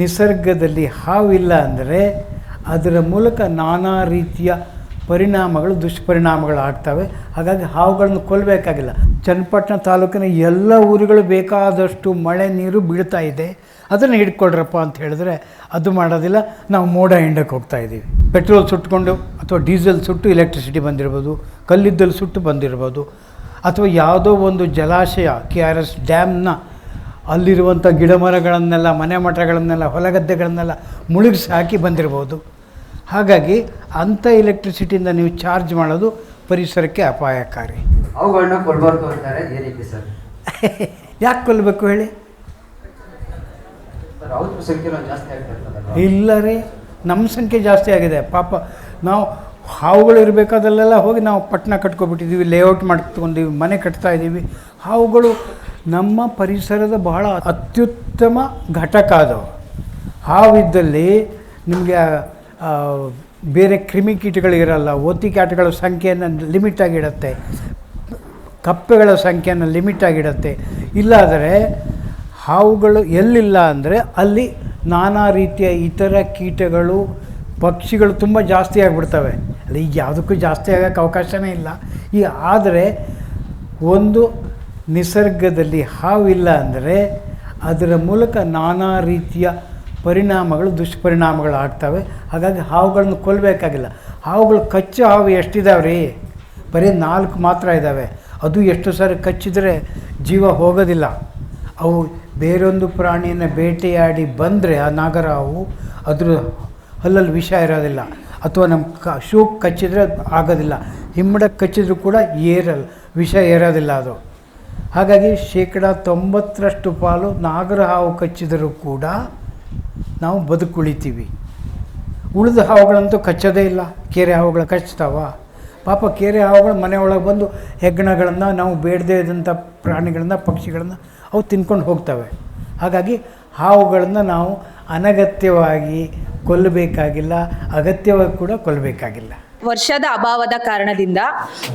ನಿಸರ್ಗದಲ್ಲಿ ಹಾವಿಲ್ಲ ಅಂದರೆ ಅದರ ಮೂಲಕ ನಾನಾ ರೀತಿಯ ಪರಿಣಾಮಗಳು ದುಷ್ಪರಿಣಾಮಗಳು ಆಗ್ತವೆ ಹಾಗಾಗಿ ಹಾವುಗಳನ್ನು ಕೊಲ್ಲಬೇಕಾಗಿಲ್ಲ ಚನ್ನಪಟ್ಟಣ ತಾಲೂಕಿನ ಎಲ್ಲ ಊರುಗಳು ಬೇಕಾದಷ್ಟು ಮಳೆ ನೀರು ಬೀಳ್ತಾ ಇದೆ. ಅದನ್ನು ಹಿಡ್ಕೊಳ್ರಪ್ಪ ಅಂತ ಹೇಳಿದ್ರೆ ಅದು ಮಾಡೋದಿಲ್ಲ. ನಾವು ಮೋಡ ಹಿಂಡಕ್ಕೆ ಹೋಗ್ತಾ ಇದ್ದೀವಿ. ಪೆಟ್ರೋಲ್ ಸುಟ್ಕೊಂಡು ಅಥವಾ ಡೀಸೆಲ್ ಸುಟ್ಟು ಎಲೆಕ್ಟ್ರಿಸಿಟಿ ಬಂದಿರ್ಬೋದು, ಕಲ್ಲಿದ್ದಲು ಸುಟ್ಟು ಬಂದಿರ್ಬೋದು, ಅಥವಾ ಯಾವುದೋ ಒಂದು ಜಲಾಶಯ, ಕೆ ಆರ್ ಎಸ್ ಡ್ಯಾಮ್ನ ಅಲ್ಲಿರುವಂಥ ಗಿಡ ಮರಗಳನ್ನೆಲ್ಲ ಮನೆ ಮಠಗಳನ್ನೆಲ್ಲ ಹೊಲಗದ್ದೆಗಳನ್ನೆಲ್ಲ ಮುಳುಗಿಸಿ ಹಾಕಿ ಬಂದಿರ್ಬೋದು. ಹಾಗಾಗಿ ಅಂಥ ಎಲೆಕ್ಟ್ರಿಸಿಟಿಯಿಂದ ನೀವು ಚಾರ್ಜ್ ಮಾಡೋದು ಪರಿಸರಕ್ಕೆ ಅಪಾಯಕಾರಿ. ಅವುಗಳನ್ನ ಕೊಲ್ಬಾರ್ದು ಅಂತಾರೆ ಏನಕ್ಕೆ ಸರ್. ಯಾಕೆ ಕೊಲ್ಲಬೇಕು ಹೇಳಿ? ಇಲ್ಲ ರೀ ನಮ್ಮ ಸಂಖ್ಯೆ ಜಾಸ್ತಿ ಆಗಿದೆ. ಪಾಪ ನಾವು ಹಾವುಗಳು ಇರಬೇಕಾದಲ್ಲೆಲ್ಲ ಹೋಗಿ ನಾವು ಪಟ್ಟಣ ಕಟ್ಕೊಬಿಟ್ಟಿದ್ದೀವಿ ಲೇಔಟ್ ಮಾಡ್ಕೊಂಡಿದ್ದೀವಿ ಮನೆ ಕಟ್ತಾ ಇದ್ದೀವಿ ಹಾವುಗಳು ನಮ್ಮ ಪರಿಸರದ ಬಹಳ ಅತ್ಯುತ್ತಮ ಘಟಕ ಅದು. ಹಾವಿದ್ದಲ್ಲಿ ನಿಮಗೆ ಬೇರೆ ಕ್ರಿಮಿಕೀಟಗಳಿರಲ್ಲ ಒತ್ತಿ ಕ್ಯಾಟಗಳ ಸಂಖ್ಯೆಯನ್ನು ಲಿಮಿಟ್ ಆಗಿಡುತ್ತೆ. ಕಪ್ಪೆಗಳ ಸಂಖ್ಯೆಯನ್ನು ಲಿಮಿಟ್ ಆಗಿಡತ್ತೆ. ಇಲ್ಲಾದರೆ ಹಾವುಗಳು ಎಲ್ಲಿಲ್ಲ ಅಂದರೆ ಅಲ್ಲಿ ನಾನಾ ರೀತಿಯ ಇತರ ಕೀಟಗಳು, ಪಕ್ಷಿಗಳು ತುಂಬ ಜಾಸ್ತಿ ಆಗಿಬಿಡ್ತವೆ. ಅಲ್ಲಿ ಈಗ ಯಾವುದಕ್ಕೂ ಜಾಸ್ತಿ ಆಗೋಕ್ಕೆ ಅವಕಾಶವೇ ಇಲ್ಲ. ಈ, ಆದರೆ ಒಂದು ನಿಸರ್ಗದಲ್ಲಿ ಹಾವಿಲ್ಲ ಅಂದರೆ ಅದರ ಮೂಲಕ ನಾನಾ ರೀತಿಯ ಪರಿಣಾಮಗಳು ದುಷ್ಪರಿಣಾಮಗಳು ಆಗ್ತವೆ ಹಾಗಾಗಿ ಹಾವುಗಳನ್ನು ಕೊಲ್ಲಬೇಕಾಗಿಲ್ಲ. ಹಾವುಗಳು ಕಚ್ಚು ಹಾವು ಎಷ್ಟಿದಾವೆ ರೀ ಬರೀ ನಾಲ್ಕು ಮಾತ್ರ ಇದ್ದಾವೆ ಅದು ಎಷ್ಟು ಸಾರಿ ಕಚ್ಚಿದರೆ ಜೀವ ಹೋಗೋದಿಲ್ಲ. ಅವು ಬೇರೊಂದು ಪ್ರಾಣಿಯನ್ನು ಬೇಟೆಯಾಡಿ ಬಂದರೆ ಆ ನಾಗರ ಹಾವು ಅದ್ರ ಹಲ್ಲಲ್ಲಿ ವಿಷ ಇರೋದಿಲ್ಲ. ಅಥವಾ ನಮ್ಮ ಕ ಶೂ ಕಚ್ಚಿದರೆ ಆಗೋದಿಲ್ಲ. ಹಿಮ್ಮಡಕ್ಕೆ ಕಚ್ಚಿದ್ರೂ ಕೂಡ ಏರಲ್ಲ, ವಿಷ ಏರೋದಿಲ್ಲ ಅದು. ಹಾಗಾಗಿ ಶೇಕಡ ತೊಂಬತ್ತರಷ್ಟು ಪಾಲು ನಾಗರ ಹಾವು ಕಚ್ಚಿದರೂ ಕೂಡ ನಾವು ಬದುಕುಳಿತೀವಿ. ಉಳಿದ ಹಾವುಗಳಂತೂ ಕಚ್ಚೋದೇ ಇಲ್ಲ. ಕೆರೆ ಹಾವುಗಳು ಕಚ್ತಾವ. ಪಾಪ ಕೆರೆ ಹಾವುಗಳು ಮನೆ ಒಳಗೆ ಬಂದು ಹೆಗ್ಗಣಗಳನ್ನು ನಾವು ಬೇಡದೇ ಇದ್ದಂಥ ಪ್ರಾಣಿಗಳನ್ನು, ಪಕ್ಷಿಗಳನ್ನು ಅವು ತಿನ್ಕೊಂಡು ಹೋಗ್ತವೆ. ಹಾಗಾಗಿ ಹಾವುಗಳನ್ನು ನಾವು ಅನಗತ್ಯವಾಗಿ ಕೊಲ್ಲಬೇಕಾಗಿಲ್ಲ, ಅಗತ್ಯವಾಗಿ ಕೂಡ ಕೊಲ್ಲಬೇಕಾಗಿಲ್ಲ. ವರ್ಷದ ಅಭಾವದ ಕಾರಣದಿಂದ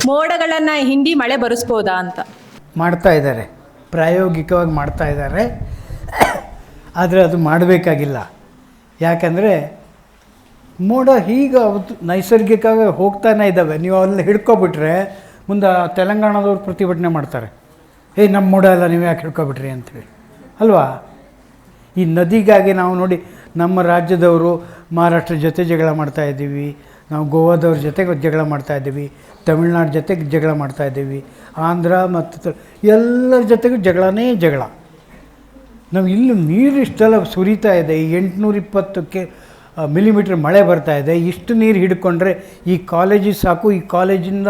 ಮೋಡಗಳನ್ನು ಹಿಂಡಿ ಮಳೆ ಬರಿಸ್ಬೋದಾ ಅಂತ. ಮಾಡ್ತಾ ಇದ್ದಾರೆ. ಪ್ರಾಯೋಗಿಕವಾಗಿ ಮಾಡ್ತಾ ಇದ್ದಾರೆ. ಆದರೆ ಅದು ಮಾಡಬೇಕಾಗಿಲ್ಲ. ಯಾಕಂದರೆ ಮೋಡ ಹೀಗೆ ಅವತ್ತು ನೈಸರ್ಗಿಕವಾಗಿ ಹೋಗ್ತಾನೆ ಇದ್ದಾವೆ. ನೀವು ಅಲ್ಲಿ ಹಿಡ್ಕೊಬಿಟ್ರೆ ಮುಂದೆ ತೆಲಂಗಾಣದವ್ರು ಪ್ರತಿಭಟನೆ ಮಾಡ್ತಾರೆ. ಏಯ್ ನಮ್ಮ ಮೋಡ ಎಲ್ಲ ನೀವು ಯಾಕೆ ಹಿಡ್ಕೊಬಿಟ್ರಿ? ಅಂತೇಳಿ. ಅಲ್ವಾ? ಈ ನದಿಗಾಗಿ ನಾವು ನೋಡಿ ನಮ್ಮ ರಾಜ್ಯದವರು ಮಹಾರಾಷ್ಟ್ರ ಜೊತೆ ಜಗಳ ಮಾಡ್ತಾ ಇದ್ದೀವಿ. ನಾವು ಗೋವಾದವ್ರ ಜೊತೆಗೆ ಜಗಳ ಮಾಡ್ತಾಯಿದ್ದೀವಿ ತಮಿಳ್ನಾಡು ಜೊತೆಗೆ ಜಗಳ ಮಾಡ್ತಾ ಇದ್ದೀವಿ, ಆಂಧ್ರ ಮತ್ತು ಎಲ್ಲರ ಜೊತೆಗೂ ಜಗಳನೇ ಜಗಳ. ನಾವು ಇಲ್ಲಿ ನೀರು ಇಷ್ಟೆಲ್ಲ ಸುರಿತಾ ಇದೆ ಎಂಟುನೂರ ಇಪ್ಪತ್ತಕ್ಕೆ ಮಿಲಿಮೀಟ್ರ್ ಮಳೆ ಬರ್ತಾ ಇದೆ, ಇಷ್ಟು ನೀರು ಹಿಡ್ಕೊಂಡ್ರೆ ಈ ಕಾಲೇಜಿಗೆ ಸಾಕು, ಈ ಕಾಲೇಜಿಂದ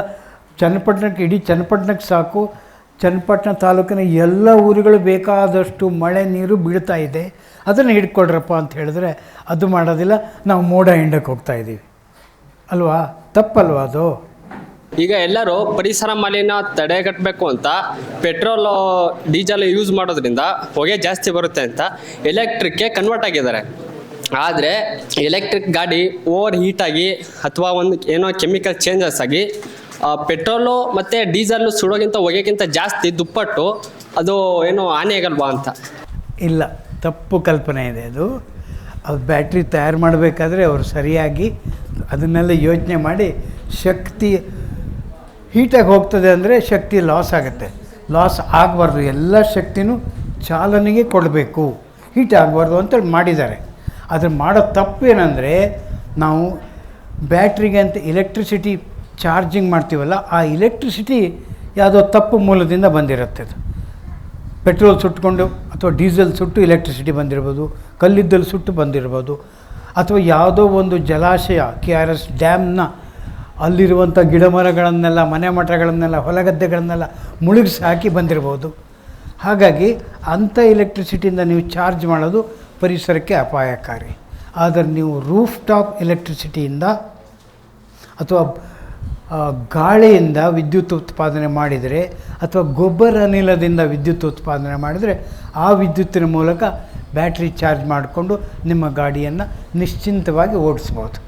ಚನ್ನಪಟ್ಟಣಕ್ಕೆ, ಇಡೀ ಚನ್ನಪಟ್ಟಣಕ್ಕೆ ಸಾಕು, ಚನ್ನಪಟ್ಟಣ ತಾಲೂಕಿನ ಎಲ್ಲ ಊರುಗಳು ಬೇಕಾದಷ್ಟು ಮಳೆ ನೀರು ಬೀಳ್ತಾ ಇದೆ, ಅದನ್ನು ಹಿಡ್ಕೊಳ್ರಪ್ಪ ಅಂತ ಹೇಳಿದ್ರೆ ಅದು ಮಾಡೋದಿಲ್ಲ, ನಾವು ಮೋಡ ಹಿಂಡಕ್ಕೆ ಹೋಗ್ತಾ ಇದ್ದೀವಿ. ಅಲ್ವಾ? ತಪ್ಪಲ್ವಾ ಅದು? ಈಗ ಎಲ್ಲರೂ ಪರಿಸರ ಮಾಲಿನ್ಯ ತಡೆಗಟ್ಟಬೇಕು ಅಂತ ಪೆಟ್ರೋಲ್ ಡೀಸೆಲ್ ಯೂಸ್ ಮಾಡೋದ್ರಿಂದ ಹೊಗೆ ಜಾಸ್ತಿ ಬರುತ್ತೆ ಅಂತ ಎಲೆಕ್ಟ್ರಿಕ್ಗೆ ಕನ್ವರ್ಟ್ ಆಗಿದ್ದಾರೆ. ಆದರೆ ಎಲೆಕ್ಟ್ರಿಕ್ ಗಾಡಿ ಓವರ್ ಹೀಟ್ ಆಗಿ ಅಥವಾ ಒಂದು ಏನೋ ಕೆಮಿಕಲ್ ಚೇಂಜಸ್ ಆಗಿ ಪೆಟ್ರೋಲು ಮತ್ತು ಡೀಸೆಲ್ಲು ಸುಡೋಗಿಂತ ಹೊಗೆಗಿಂತ ಜಾಸ್ತಿ ದುಪ್ಪಟ್ಟು ಅದು ಏನೋ ಹಾನಿ ಆಗಲ್ವಾ ಅಂತ. ಇಲ್ಲ ತಪ್ಪು ಕಲ್ಪನೆ ಇದೆ ಅದು. ಅದು ಬ್ಯಾಟ್ರಿ ತಯಾರು ಮಾಡಬೇಕಾದ್ರೆ ಅವರು ಸರಿಯಾಗಿ ಅದನ್ನೆಲ್ಲ ಯೋಚನೆ ಮಾಡಿ ಶಕ್ತಿ ಹೀಟಾಗಿ ಹೋಗ್ತದೆ ಅಂದರೆ ಶಕ್ತಿ ಲಾಸ್ ಆಗುತ್ತೆ. ಲಾಸ್ ಆಗಬಾರ್ದು. ಎಲ್ಲ ಶಕ್ತಿನೂ ಚಾಲನೆಗೆ ಕೊಡಬೇಕು. ಹೀಟ್ ಆಗಬಾರ್ದು ಅಂತೇಳಿ ಮಾಡಿದ್ದಾರೆ. ಆದರೆ ಮಾಡೋ ತಪ್ಪೇನೆಂದರೆ ನಾವು ಬ್ಯಾಟ್ರಿಗೆ ಅಂತ ಎಲೆಕ್ಟ್ರಿಸಿಟಿ ಚಾರ್ಜಿಂಗ್ ಮಾಡ್ತೀವಲ್ಲ, ಆ ಎಲೆಕ್ಟ್ರಿಸಿಟಿ ಯಾವುದೋ ತಪ್ಪು ಮೂಲದಿಂದ ಬಂದಿರುತ್ತೆ ಅದು. ಪೆಟ್ರೋಲ್ ಸುಟ್ಕೊಂಡು ಅಥವಾ ಡೀಸೆಲ್ ಸುಟ್ಟು ಎಲೆಕ್ಟ್ರಿಸಿಟಿ ಬಂದಿರ್ಬೋದು, ಕಲ್ಲಿದ್ದಲು ಸುಟ್ಟು ಬಂದಿರ್ಬೋದು ಅಥವಾ ಯಾವುದೋ ಒಂದು ಜಲಾಶಯ, ಕೆ ಆರ್ ಎಸ್ ಡ್ಯಾಮ್ನ ಅಲ್ಲಿರುವಂಥ ಗಿಡ ಮರಗಳನ್ನೆಲ್ಲ ಮನೆ ಮಠಗಳನ್ನೆಲ್ಲ, ಹೊಲಗದ್ದೆಗಳನ್ನೆಲ್ಲ ಮುಳುಗಿಸಿ ಹಾಕಿ ಬಂದಿರ್ಬೋದು. ಹಾಗಾಗಿ ಅಂಥ ಎಲೆಕ್ಟ್ರಿಸಿಟಿಯಿಂದ ನೀವು ಚಾರ್ಜ್ ಮಾಡೋದು ಪರಿಸರಕ್ಕೆ ಅಪಾಯಕಾರಿ. ಆದರೆ ನೀವು ರೂಫ್ ಟಾಪ್ ಎಲೆಕ್ಟ್ರಿಸಿಟಿಯಿಂದ ಅಥವಾ ಗಾಳಿಯಿಂದ ವಿದ್ಯುತ್ ಉತ್ಪಾದನೆ ಮಾಡಿದರೆ ಅಥವಾ ಗೊಬ್ಬರ ಅನಿಲದಿಂದ ವಿದ್ಯುತ್ ಉತ್ಪಾದನೆ ಮಾಡಿದರೆ ಆ ವಿದ್ಯುತ್ತಿನ ಮೂಲಕ ಬ್ಯಾಟ್ರಿ ಚಾರ್ಜ್ ಮಾಡಿಕೊಂಡು ನಿಮ್ಮ ಗಾಡಿಯನ್ನು ನಿಶ್ಚಿಂತವಾಗಿ ಓಡಿಸ್ಬೋದು.